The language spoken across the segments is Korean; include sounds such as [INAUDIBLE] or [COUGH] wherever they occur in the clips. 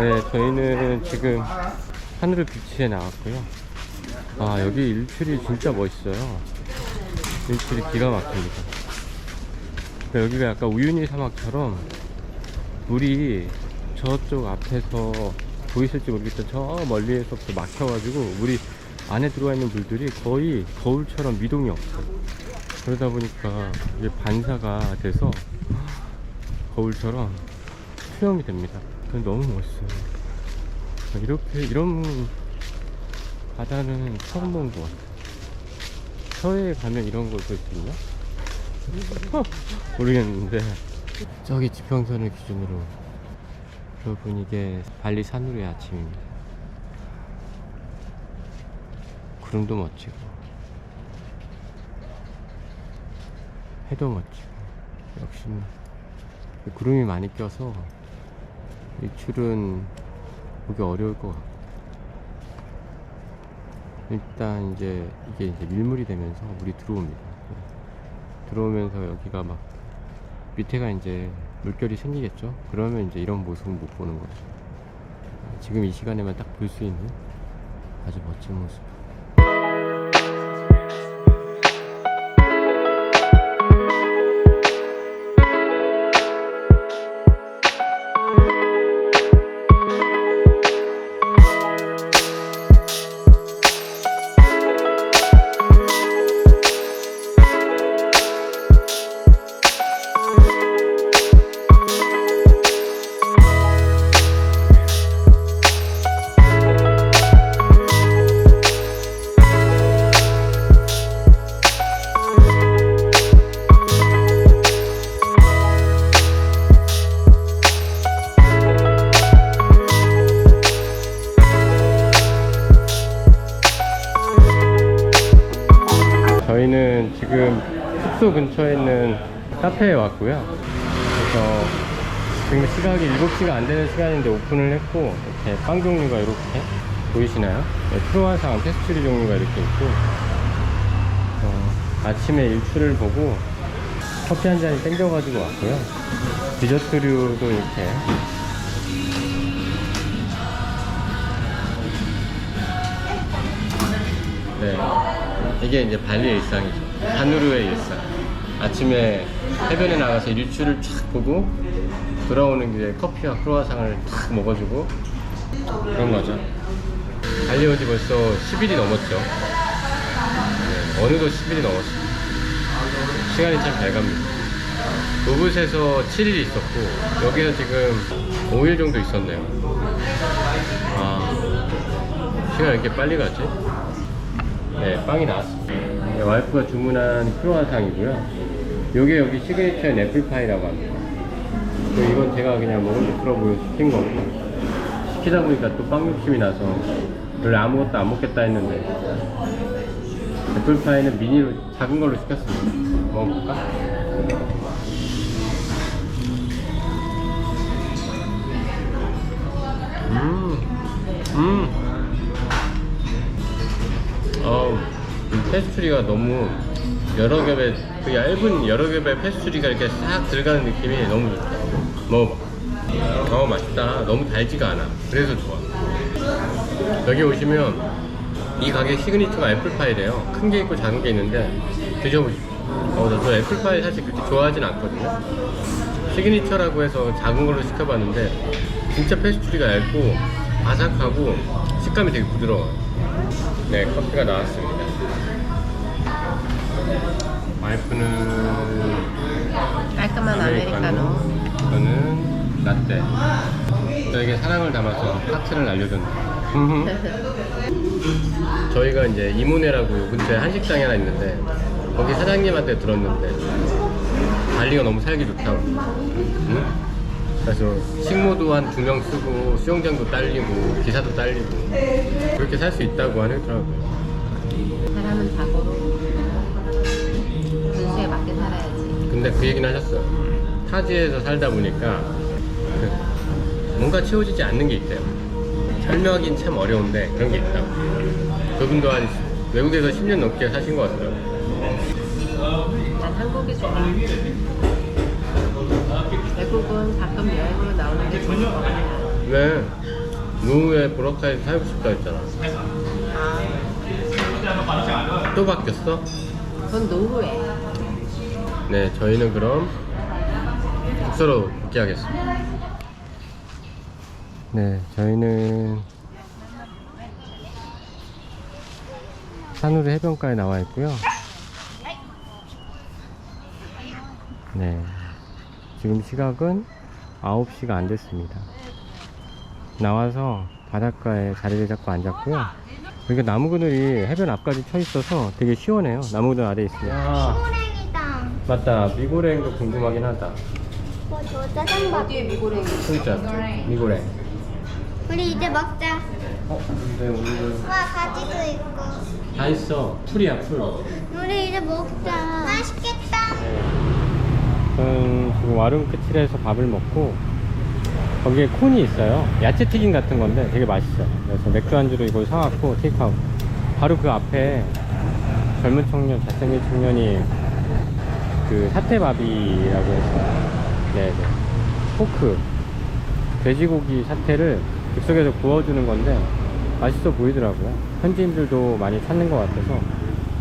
네, 저희는 지금 하늘을 비치에 나왔고요. 아, 여기 일출이 진짜 멋있어요. 일출이 기가 막힙니다. 그러니까 여기가 약간 우유니 사막처럼 물이 저쪽 앞에서 보이실지 모르겠지만 저 멀리에서부터 막혀가지고 물이 안에 들어와 있는 물들이 거의 거울처럼 미동이 없어요. 그러다 보니까 이게 반사가 돼서 거울처럼 수영이 됩니다. 너무 멋있어요. 이렇게 이런 바다는 처음 본 것 같아요. 서해에 가면 이런 걸 볼 수 있나? [LAUGHS] 모르겠는데 저기 지평선을 기준으로 여러분 이게 발리 산후루의 아침입니다. 구름도 멋지고 해도 멋지고 역시 구름이 많이 껴서 일출은 보기 어려울 것 같고 일단 이제 이게 이제 밀물이 되면서 물이 들어옵니다. 들어오면서 여기가 막 밑에가 이제 물결이 생기겠죠. 그러면 이제 이런 모습은 못 보는 거죠. 지금 이 시간에만 딱 볼 수 있는 아주 멋진 모습. 숙소 근처에 있는 카페에 왔고요. 그래서 지금 시각이 7시가 안 되는 시간인데 오픈을 했고 이렇게 빵 종류가 이렇게 보이시나요? 네, 크로와상, 페스츄리 종류가 이렇게 있고 어, 아침에 일출을 보고 커피 한 잔이 땡겨가지고 왔고요. 디저트류도 이렇게 네. 이게 이제 발리의 일상이죠. 하누르의 일상. 아침에 해변에 나가서 일출을 쫙 보고 돌아오는 길에 커피와 크로와상을 탁 먹어주고 그런 거죠. 온지 벌써 10일이 넘었죠. 네, 어느덧 10일이 넘었어요. 시간이 참 잘 갑니다. 로봇에서 7일 있었고 여기서 지금 5일 정도 있었네요. 아, 시간 왜 이렇게 빨리 가지? 네, 빵이 나왔습니다. 네, 와이프가 주문한 크로와상이고요. 요게 여기 시그니처의 애플파이라고 합니다. 그리고 이건 제가 그냥 때 풀어보여 시킨 거고. 시키다 보니까 또 빵 욕심이 나서 원래 아무것도 안 먹겠다 했는데 애플파이는 미니로 작은 걸로 시켰습니다. 먹어볼까? 음, 음. 어우, 이 페스츄리가 너무 여러 겹의 그 얇은 여러 겹의 페스츄리가 이렇게 싹 들어가는 느낌이 너무 좋다. 먹어봐. 어 맛있다. 너무 달지가 않아. 그래서 좋아. 여기 오시면 이 가게 시그니처가 애플파이래요. 큰 게 있고 작은 게 있는데 드셔보십시오. 어, 저도 애플파이 사실 그렇게 좋아하진 않거든요. 시그니처라고 해서 작은 걸로 시켜봤는데 진짜 페스츄리가 얇고 바삭하고 식감이 되게 부드러워요. 네, 커피가 나왔습니다. 와이프는 깔끔한 아메리카노. 저는 라떼. 저에게 사랑을 담아서 하트를 날려줬네. [LAUGHS] 저희가 이제 이모네라고 요 근처에 한식당이 하나 있는데 거기 사장님한테 들었는데 발리가 너무 살기 좋다고. 응? 그래서 식모도 한 두 명 쓰고 수영장도 딸리고 기사도 딸리고 그렇게 살 수 있다고 하더라고요. 사람은 자고 근데 그 얘기는 하셨어요. 타지에서 살다 보니까 그 뭔가 채워지지 않는 게 있대요. 설명하기는 참 어려운데 그런 게 있다고. 그분도 한 외국에서 10년 넘게 사신 것 같더라고요. 난 한국이 좋아. 외국은 가끔 여행으로 나오는 게 좋을 것 같아. 왜 노후에 보라카이 살고 싶다 했잖아. 아, 또 바뀌었어? 그건 노후에. 네, 저희는 그럼 숙소로 복귀하겠습니다. 네, 저희는 산후루 해변가에 나와 있고요. 네, 지금 시각은 9시가 안 됐습니다. 나와서 바닷가에 자리를 잡고 앉았고요. 여기가 나무 그늘이 해변 앞까지 쳐 있어서 되게 시원해요. 나무 그늘 아래 있으면. 맞다 미고랭도 궁금하긴 하다 뭐저 짜장밥. 어디에 미고랭이? 여기 있잖아 미고랭 우리 이제 먹자. 어 근데 오늘은 와 가지도 있고. 다 있어 풀이야 풀 우리 이제 먹자. 맛있겠다. 네. 저는 지금 와름 끝이라서 밥을 먹고 거기에 콘이 있어요 야채 튀김 같은 건데 되게 맛있어요 그래서 맥주 안주로 이걸 사왔고 테이크아웃 바로 그 앞에 젊은 청년 잘생긴 청년이 그 사태밥이라고 해서 네네. 포크. 돼지고기 사태를 즉석에서 구워주는 건데 맛있어 보이더라고요. 현지인들도 많이 찾는 것 같아서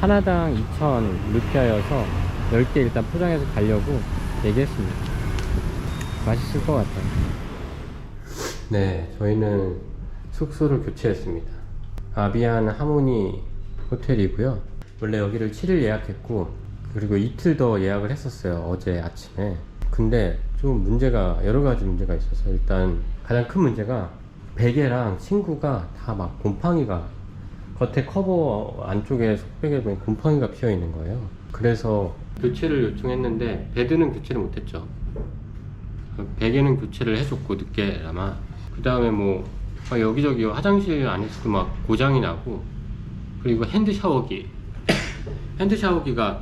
하나당 2,000 루피아여서 10개 일단 포장해서 가려고 얘기했습니다. 맛있을 것 같아요. 네 저희는 숙소를 교체했습니다. 아비안 하모니 호텔이고요. 원래 여기를 7일 예약했고 그리고 이틀 더 예약을 했었어요 어제 아침에. 근데 좀 문제가 여러 가지 문제가 있어서 일단 가장 큰 문제가 베개랑 친구가 다 막 곰팡이가 겉에 커버 안쪽에 속베개에 보면 곰팡이가 피어 있는 거예요. 그래서 교체를 요청했는데 베드는 교체를 못했죠. 베개는 교체를 해줬고 늦게나마. 그 다음에 뭐막 여기저기 화장실 안에서도 막 고장이 나고 그리고 핸드 샤워기 핸드 샤워기가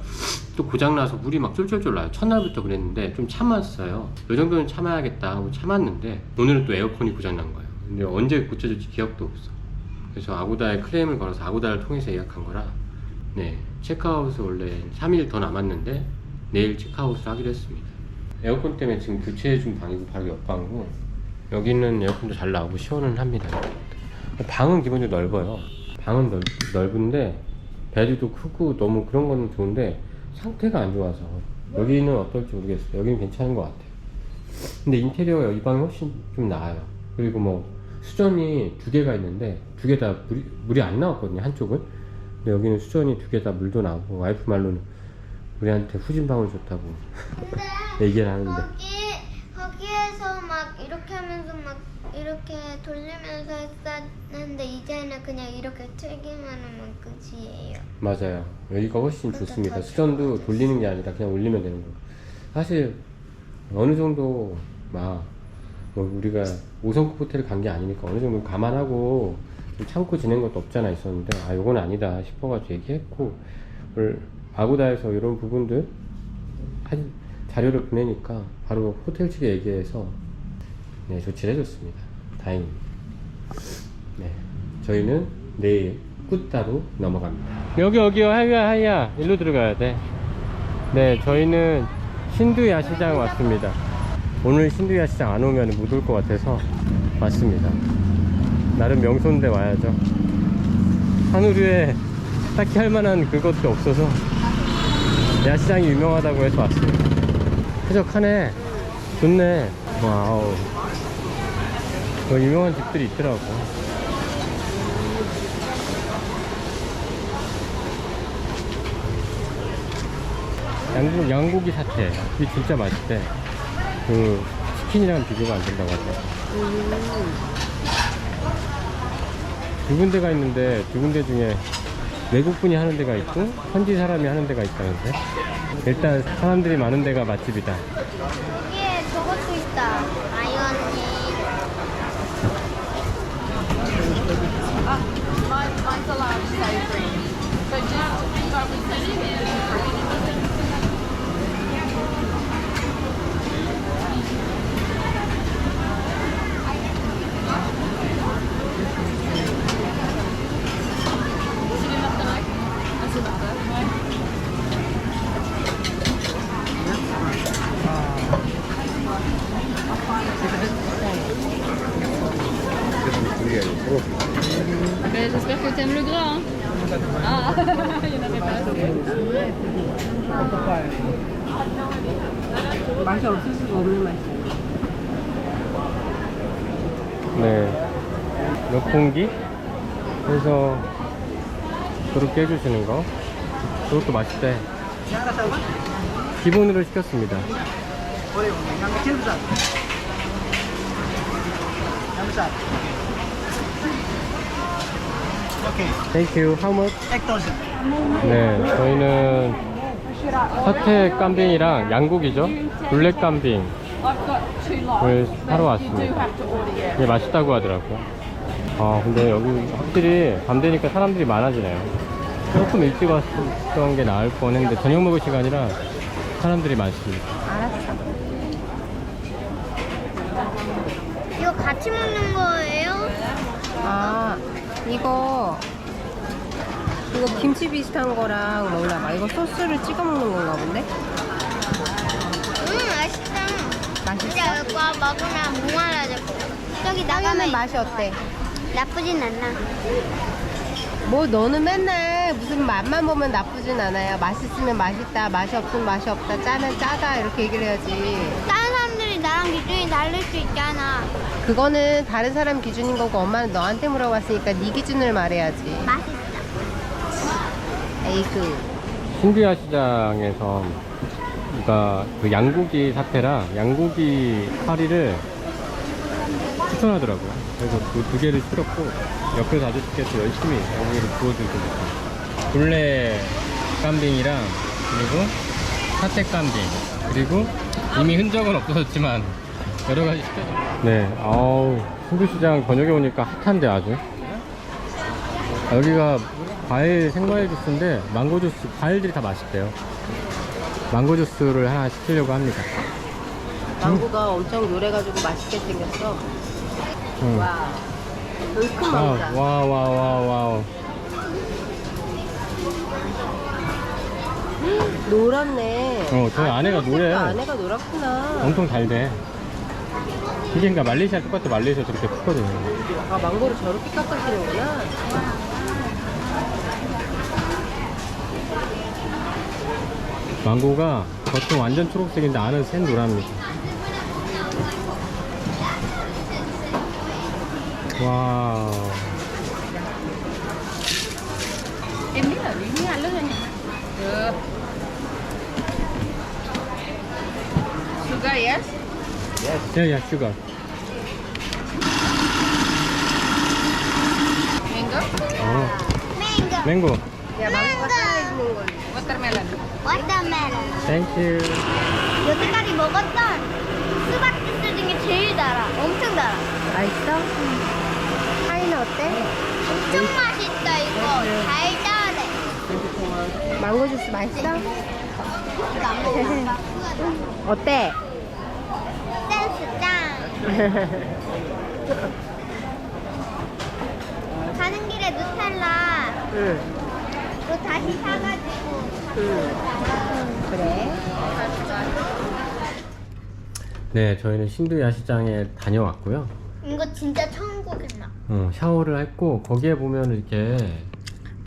또 고장나서 물이 막 쫄쫄쫄 나요. 첫날부터 그랬는데 좀 참았어요. 이 정도는 참아야겠다 하고 참았는데 오늘은 또 에어컨이 고장난 거예요. 근데 언제 고쳐질지 기억도 없어. 그래서 아고다에 클레임을 걸어서 아고다를 통해서 예약한 거라 네 체크아웃을 원래 3일 더 남았는데 내일 체크아웃을 하기로 했습니다. 에어컨 때문에 지금 교체해 준 방이고 바로 옆 방이고 여기는 에어컨도 잘 나오고 시원은 합니다. 방은 기본적으로 넓어요. 방은 넓, 넓은데 베드도 크고 너무 그런 거는 좋은데 상태가 안 좋아서 여기는 어떨지 모르겠어요. 여기는 괜찮은 것 같아요. 근데 인테리어가 이 방이 훨씬 좀 나아요. 그리고 뭐 수전이 두 개가 있는데 두 개 다 물이, 물이 안 나왔거든요 한쪽은. 근데 여기는 수전이 두 개 다 물도 나오고 와이프 말로는 우리한테 후진방울 좋다고 [LAUGHS] 얘기를 하는데 거기 거기에서 막 이렇게 하면서 막 이렇게 돌리면서 했었는데 이제는 그냥 이렇게 튀기면은 끝이에요. 맞아요. 여기가 훨씬 그것도 좋습니다. 더 수전도 돌리는 게 아니라 그냥 올리면 되는 거. 사실 어느 정도 막뭐 우리가 5성급 호텔 간 게 아니니까 어느 정도 감안하고 좀 참고 지낸 것도 없잖아 있었는데 아 요건 아니다 싶어가지고 얘기했고 오늘 아고다에서 이런 부분들 한 자료를 보내니까 바로 호텔 측에 얘기해서 네 조치를 해줬습니다. 다행입니다. 네, 저희는 내일 꾸따로 넘어갑니다. 여기 여기요, 하이야 하이야, 일로 들어가야 돼. 네, 저희는 신두 야 시장 왔습니다. 오늘 신두 야 시장 안 오면 못 올 것 같아서 왔습니다. 나름 명소인데 와야죠. 한우류에 딱히 할 만한 그것도 없어서 야시장이 유명하다고 해서 왔습니다. 쾌적하네. 좋네. 와우. 뭐 유명한 집들이 있더라고. 양고, 양고기 사태. 이게 진짜 맛있대. 그, 치킨이랑 비교가 안 된다고 하더라고. 두 군데가 있는데, 두 군데 중에 외국분이 하는 데가 있고, 현지 사람이 하는 데가 있다는데. 일단, 사람들이 많은 데가 맛집이다. 여기에 저것도 있다. Mais j'espère que t'aimes le gras. Hein. Ah, il y en avait pas assez. 맛이 없을 수가 없는 맛이야. 네. 몇 공기? 그래서 그렇게 해주시는 거. 그것도 맛있대. 기본으로 시켰습니다. Thank you. How much? 네, 저희는 사태 깜빙이랑 양고기죠. 블랙 lots. 을 사러 왔습니다. 이게 맛있다고 하더라고요. 아, 근데 여기 확실히 밤 되니까 사람들이 많아지네요. 조금 일찍 왔던 게 나을 뻔 했는데 저녁 먹을 시간이라 사람들이 많습니다. 알았어. 이거 같이 먹는 거예요? 아, 이거 이거 김치 비슷한 거랑 몰라 봐. 이거 소스를 찍어 먹는 건가 본데? 음 맛있다. 맛있어? 진짜 이거 먹으면 무말하죠. 저기 나가면 나가면 맛이 어때? 나쁘진 않나. 뭐 너는 맨날 무슨 맛만 보면 나쁘진 않아요. 맛있으면 맛있다, 맛이 없으면 맛이 없다, 짜면 짜다 이렇게 얘기를 해야지. 나랑 기준이 다를 수 있잖아. 그거는 다른 사람 기준인 거고 엄마는 너한테 물어봤으니까 네 기준을 말해야지. 맛있다. 에이그. 신비아 시장에서 그러니까 그 양고기 사태랑 양고기 파리를 추천하더라고요. 그래서 그 두 개를 시켰고 옆에서 아저씨께서 열심히 양고기를 구워주고 있어요. 블랙 깜빙이랑 그리고 사태 깜빙 그리고 이미 흔적은 없어졌지만 여러 가지. 네, 아우 신비시장 저녁에 오니까 핫한데 아주. 여기가 과일 생과일 주스인데 망고 주스 과일들이 다 맛있대요. 망고 주스를 하나 시키려고 합니다. 망고가 엄청 노래가지고 맛있게 생겼어. 응. 와. 여기 큰 와, 망고다. 와, 와, 와, 와. 노랗네. 어, 저 안에가 초록색도 노래. 안에가 노랗구나. 엄청 달대. 이게 그러니까 말레이시아 똑같아. 말레이시아 저렇게 크거든요. 아, 망고를 저렇게 깎아주는구나. 망고가 겉은 완전 초록색인데 안은 센 노랍니다. 와. Em biết lớn nha. Được. Sugar yes? 야, 야, 슈가. Mango? 어, 맹고. 맹고. 야, 망고가 살아있는 걸. Watermelon. 워터멜론. 땡큐. 여태까지 먹었던 수박 주스 중에 제일 달아. 엄청 달아. 맛있어? 하이는 어때? 엄청 이거. 달달해. 망고 주스 맛있어? [LAUGHS] 어때? 센스 [LAUGHS] 짱. 가는 길에 누텔라 응. 또 다시 사가지고 응. 그래. 네, 저희는 신두야 시장에 다녀왔고요. 이거 진짜 천국이다. 어, 샤워를 했고 거기에 보면 이렇게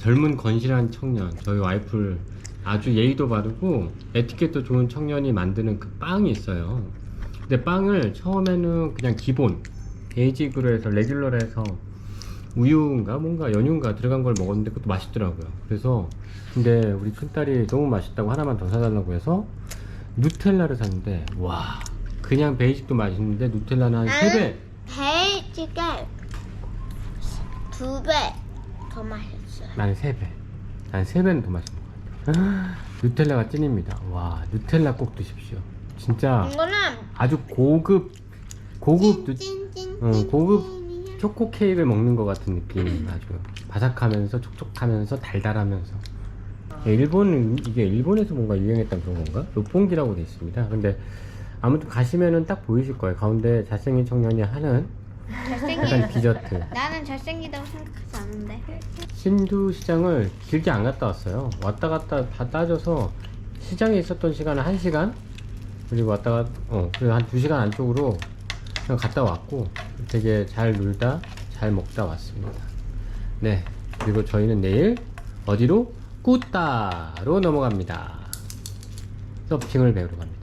젊은 건실한 청년 저희 와이프를 아주 예의도 바르고 에티켓도 좋은 청년이 만드는 그 빵이 있어요. 근데 빵을 처음에는 그냥 기본 베이직으로 해서 레귤러로 해서 우유인가 뭔가 연유인가 들어간 걸 먹었는데 그것도 맛있더라고요. 그래서 근데 우리 큰딸이 너무 맛있다고 하나만 더 사달라고 해서 누텔라를 샀는데 와 그냥 베이직도 맛있는데 누텔라는 한 3배. 베이직에 두배더 맛있어 요. 난 3배. 난 3배는 더 맛있는 것 같아. [GASPS] 누텔라가 찐입니다. 와, 누텔라 꼭 드십시오. 진짜 이거는 아주 고급, 고급, 누, 찐찐찐 어, 고급 초코 케이크를 먹는 것 같은 느낌. 아주 바삭하면서 촉촉하면서 달달하면서. 예, 일본, 이게 일본에서 뭔가 유행했던 그런 건가? 롯봉기라고 돼 있습니다. 근데 아무튼 가시면은 딱 보이실 거예요. 가운데 잘생긴 청년이 하는 잘생긴 디저트. 나는 잘생기다고 생각하지 않는데 신두 시장을 길게 안 갔다 왔어요. 왔다 갔다 다 따져서 시장에 있었던 시간은 1시간 그리고 왔다 갔, 어, 그리고 한 2시간 안쪽으로 그냥 갔다 왔고 되게 잘 놀다 잘 먹다 왔습니다. 네. 그리고 저희는 내일 어디로? 꾸따로 넘어갑니다. 서핑을 배우러 갑니다.